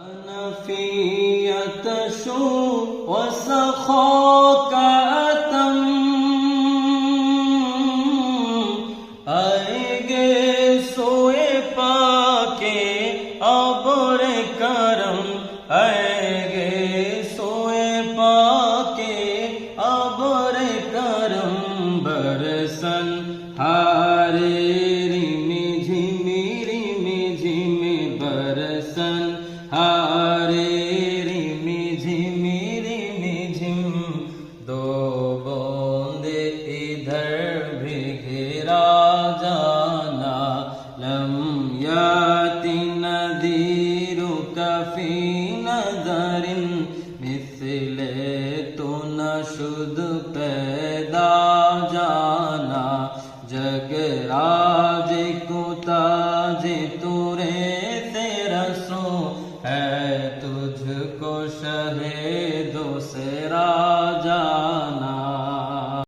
حنفية شو وسخاك أتم. أيجي سوي باكي أبر كرم. أيجي سوي باكي يأتي نذيرك في نذر مثل تنشد پیدا جانا جگ راج کو تاج تورے تیرسو ہے تجھ کو شہ دوسرا